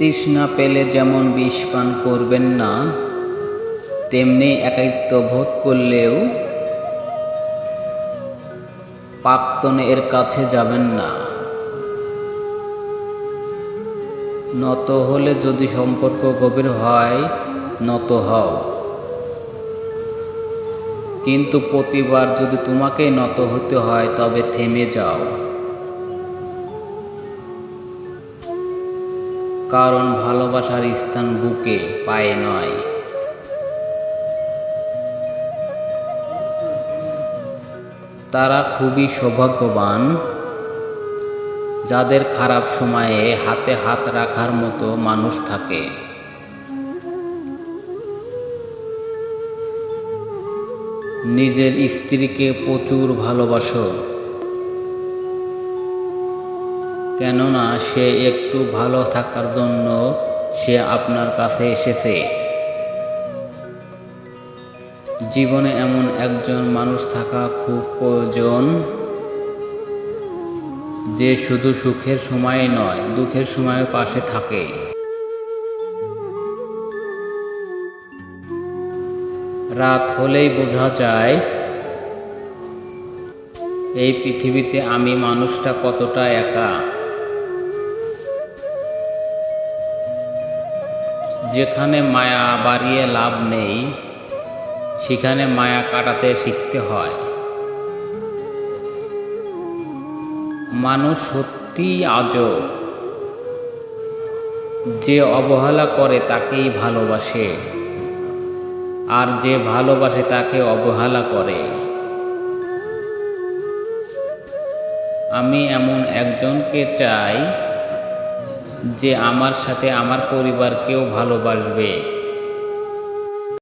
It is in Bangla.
তৃষ্ণা পেলে যেমন বিষ পান করবেন না, তেমনি একাকিত্ব বোধ করলেও প্রাক্তনের কাছে যাবেন না। নত হলে যদি সম্পর্ক গভীর হয়, নত হও। কিন্তু প্রতিবার যদি তোমাকে নত হতে হয়, তবে থেমে যাও। কারণ ভালোবাসার স্থান বুকে পায়ে নয়। তারা খুবই সৌভাগ্যবান, যাদের খারাপ সময়ে হাতে হাত রাখার মতো মানুষ থাকে। নিজের স্ত্রীকে প্রচুর ভালোবাসো। কেননা সে একটু ভালো থাকার জন্য সে আপনার কাছে এসেছে। জীবনে এমন একজন মানুষ থাকা খুব প্রয়োজন, যে শুধু সুখের সময় নয়, দুঃখের সময় পাশে থাকে। রাত হলেই বোঝা যায়, এই পৃথিবীতে আমি মানুষটা কতটা একা। যেখানে মায়া বাড়িয়ে লাভ নেই, সেখানে মায়া কাটাতে শিখতে হয়। মানুষ সত্যিই আজব। যে অবহেলা করে তাকেই ভালোবাসে, আর যে ভালোবাসে তাকে অবহেলা করে। আমি এমন একজনকে চাই যে আমার সাথে আমার পরিবারকেও ভালোবাসবে।